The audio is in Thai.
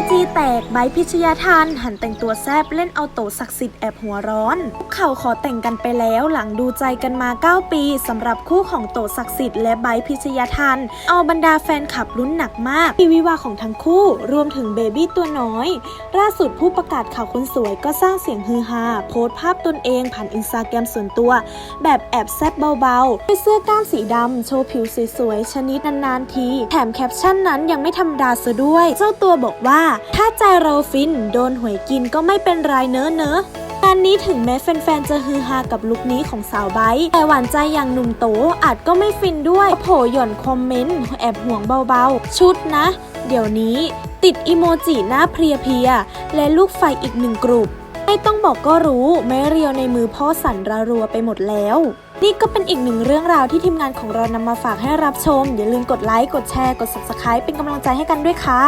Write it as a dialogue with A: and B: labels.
A: จีแตกใบพิชยาทานหันแต่งตัวแซบเล่นเอาโตศักดิ์สิทธิ์แอบหัวร้อนเขาขอแต่งกันไปแล้วหลังดูใจกันมา 9 ปีสำหรับคู่ของโตศักดิ์สิทธิ์และใบพิชยาทานเอาบรรดาแฟนคลับลุ้นหนักมากที่วิวาของทั้งคู่รวมถึงเบบี้ตัวน้อยล่าสุดผู้ประกาศข่าวคนสวยก็สร้างเสียงฮือฮาโพสต์ภาพตนเองผ่านอินสตาแกรมส่วนตัว แบบแอบแซบเบาๆด้วยเสื้อกล้ามสีดำโชว์ผิวสวยๆชนิดนานๆที แถมแคปชั่นนั้นยังไม่ธรรมดาซะด้วย เจ้าตัวบอกว่าถ้าใจเราฟินโดนหวยกินก็ไม่เป็นไรเนอะเนอะงานนี้ถึงแม้แฟนๆ จะฮือฮากับลุคนี้ของสาวไบร์แต่หวานใจอย่างหนุ่มโตอาจก็ไม่ฟินด้วยโผล่หย่อนคอมเมนต์แอบห่วงเบาๆ ชุดนะ เดี๋ยวนี้ ติดอีโมจิหน้าเพลียๆ และลูกไฟอีกหนึ่งกลุ่มไม่ต้องบอกก็รู้แม้เรียวในมือพ่อสั่นระรัวไปหมดแล้ว นี่ก็เป็นอีกหนึ่งเรื่องราวที่ทีมงานของเรานำมาฝากให้รับชม อย่าลืมกดไลค์กดแชร์กด subscribe เป็นกำลังใจให้กันด้วยค่ะ